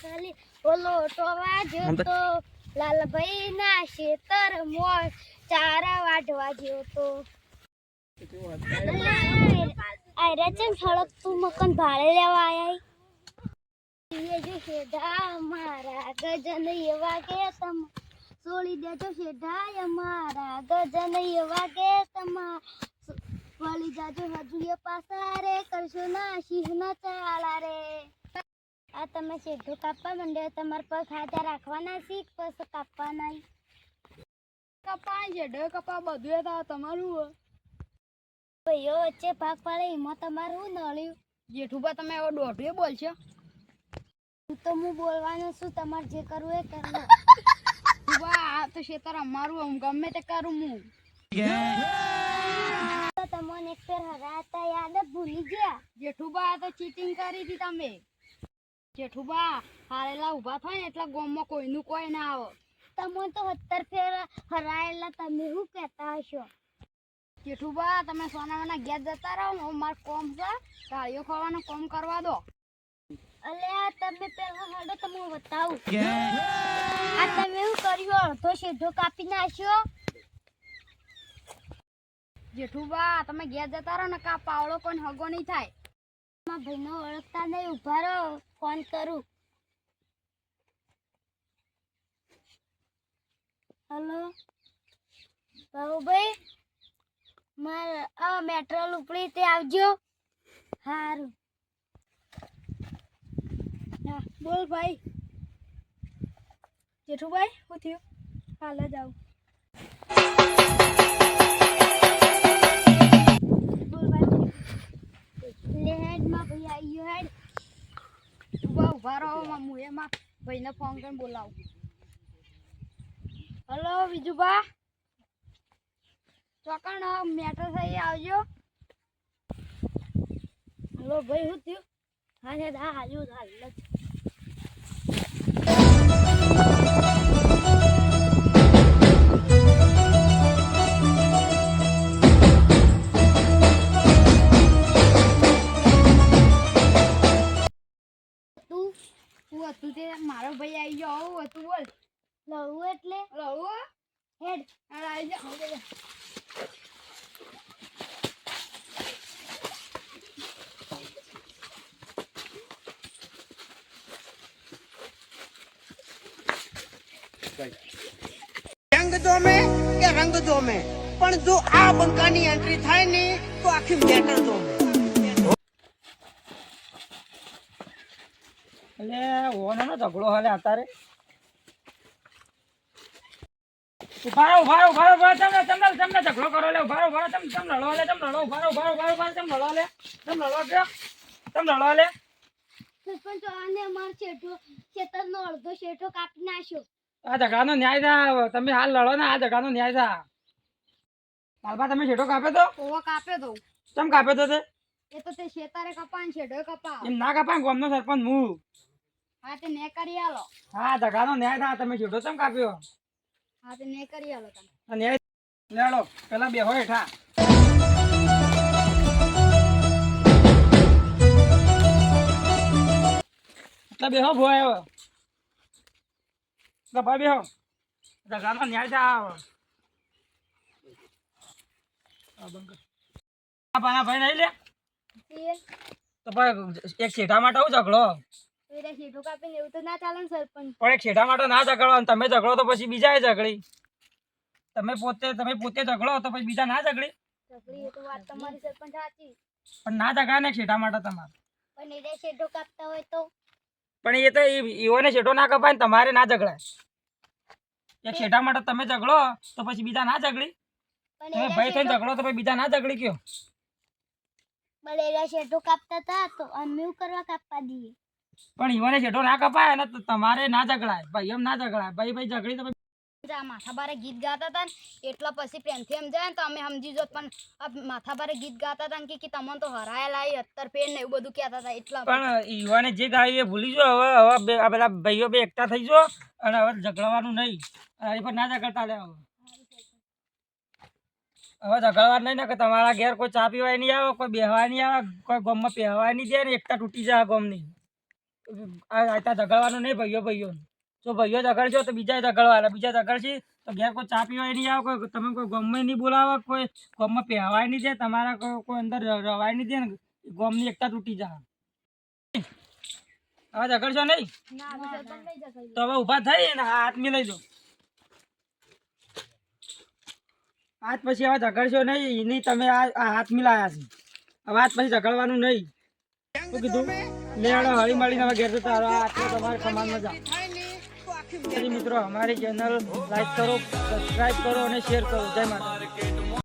ખાલી ઓલો ટોવા જોતો લાલભાઈ ના શેતર મોર ચારા વાઢવા જોતો. આયરા ચમ સડક તું મકન ભાડે લેવા આયા એ જો શેઢા મારા ગજન એવા કે તમ. સોળી દેજો શેઢા મારા ગજન એવા કે તમા. વળી જાજો હજુએ પાસા રે કરશો ના ના ચાલા રે. આ તમે શેઢો કાપવા માંડ્યો તમારા પર હાથે રાખવાના શીખ પછી કાપવાના કપા જેડે કપા બધું તા તમારું ભાઈઓ વચ્ચે ભાગ પાડે એમાં તમારું શું નળ્યું? જેઠુબા તમે એવો દોઢું બોલશો? હું તો હું બોલવાનું છું તમારે જે કરવું એ કરવું જેઠુબા આ તો ખેતર અમારું હું ગમે તે કરું હું. તમને એક ફેર હરાતા યાદ ભૂલી ગયા. જેઠુબા આ તો ચીટિંગ કરી હતી તમે. જેઠુબા હારેલા ઊભા થાય ને એટલે ગોમમાં કોઈનું કોઈ ના આવે. તમે તો સત્તર ફેર હરાયેલા તમે શું કહેતા હશો? જેઠુબા તમે સોનામાના ગેસ જતા રહો ને મારે કોમ છે ગાળીઓ ખાવાનો કોમ કરવા દો. અલ્યા તમે પેલા હડો તો હું બતાવું. આ તમે શું કર્યું? અડધો સીધો કાપી નાખ્યો? જેઠુબા તમે ઘેર જતા રહો ને કા પાવડો કોઈ હગો નહીં થાય. મારા ભાઈનો ઓળખતા નહીં ઊભા રહો ફોન કરું. હલો? બાબુભાઈ મારે મેટ્રોલ ઉપડી તે આવજો. સારું હા, બોલ ભાઈ. જેઠુભાઈ શું થયું? હાલ જ આવું. માં હું એમાં ભાઈને ફોન કરીને બોલાવું. હલો બીજુભા ચોકણ, મેટર થઈ આવજો. હલો, ભાઈ, શું થયું? હા હા હાજુ હાલ હતું તે મારો ભાઈ આવી ગયો આવું હતું બોલ. લડવું એટલે? હલો હેડ. હાલ આવી જાઓ રંગ જોમે કે રંગ જોમે? પણ જો આ બંકાની એન્ટ્રી થાય ને તો આખી મેટર જોમે. એટલે ઓનો નો ઝઘડો હાલે અત્યારે. ઉભારો ઉભારો ઊભા રહો ઊભા રહો. તમને તમને તમને ઝઘડો કરો લે ઉભારો ઊભા રહો તમે તમે લડો લે તમે લડો ઊભા રહો ઊભા રહો ઊભા રહો ઊભા રહો તમે લડો લે તમે લડો કે તમે લડો લે. સરપંચ આને અમાર શેઠો ખેતરનો અડધો શેઠો કાપી નાખ્યો. આ ઝઘડાનો ન્યાય થા તમે હાલ લડો ને આ ઝઘડાનો ન્યાય થા કાલબા તમે છેટો કાપ્યો તો? ઓવો કાપ્યો તો. ચમ કાપ્યો તો તે? એ તો તે શેતારે કપા ને છેડો કપા એમ ના કપાન ને નો સરપંચ હું? હા તે ને કરી આલો. હા ધગાનો ન્યાય થા તમે છેટો ચમ કાપ્યો? હા તે ને કરી આલો તમે. ન્યાય લેડો પેલા બેહો હેઠા. એટલે બેહો ભોય આવ્યો એટલે ભાઈ બેહો. ઝઘડાનો ન્યાય થા આ બંધ આ પાના ભાઈ નહીં લે? તે ભાઈ એક શેઠા માટે આવું ઝઘડો? શેઠો કાપીને એવું તો ના ચાલે ને સરપંચ. પણ એક શેઠા માટે ના ઝઘડો તમે ઝઘડો તો પછી બીજા ઝઘડી. તમે પોતે તમે પોતે ઝઘડો તો પછી બીજા ના ઝઘડી. ચકલી એ તો વાત તમારી સરપંચ સાચી. પણ ના ઝઘડા ને શેઠા માટે તમારે. પણ એને શેઠો કાપતા હોય તો? પણ એ તો શેઠો ના કપાય ને તમારે ના ઝઘડાય. એક શેઠા માટે તમે ઝઘડો તો પછી બીજા ના ઝઘડી. તમે ભાઈ થઈને ઝઘડો તો પછી બીજા ના ઝઘડી કયો? એના શેઠો કાપતા હતા તો કરવા કાપવા દઈએ. પણ ઈવોને શેઠો ના કપાય ને તો તમારે ના ઝઘડાય. ભાઈ એમ ના ઝઘડાય. ભાઈ ભાઈ ઝઘડી તો પછી આ માથા બારે ગીત ગાતા હતા ને એટલા પછી પ્રેમથી સમજાય ને તો અમે સમજી જોત પણ આ માથા ગીત ગાતા હતા ને કે- તમને તો હરાયેલા એ અત્તર પેન ને એવું બધું કહેતા હતા એટલા પણ યુવાને જે ગાયું એ ભૂલી જો હવે હવે આ બધા ભાઈઓ બે એકતા થઈ જો અને હવે ઝઘડવાનું નહીં. અને પર ના ઝઘડતા લે હવે. હવે ઝઘડવા નહીં ને કે તમારા ઘેર કોઈ ચા પીવાય નહીં આવે કોઈ બેહવા નહીં આવે કોઈ ગમમાં પહેવાય નહીં દે ને એકતા તૂટી જાય ગામની. નહીં આ ત્યાં ઝઘડવાનું નહીં ભાઈઓ ભાઈઓ જો ભાઈઓ ઝઘડશો તો બીજા ઝઘડવાના બીજા ઝઘડશે તો ઘેર કોઈ ચા પીવાય નહીં આવે કોઈ તમે કોઈ ગમે નહીં બોલાવો કોઈ ગમમાં પહેવાય નહીં દે તમારા કોઈ કોઈ અંદર રવાય નહીં દે ને ગમની એકતા તૂટી જાય. હવે ઝઘડશો નહીં? તો હવે ઊભા થઈ ને હાથ લઈ દો આજ પછી હવે ઝઘડશો નહીં એની તમે આ હાથ મિલાયા છે. હવે આજ પછી ઝઘડવાનું નહીં. શું કીધું? લેડો હળી મળીને હવે ઘેર. આ આટલો તમારે કમાનમાં જાઓ મિત્રો અમારી ચેનલ લાઈક કરો સબસ્ક્રાઈબ કરો અને શેર કરો. જય માતા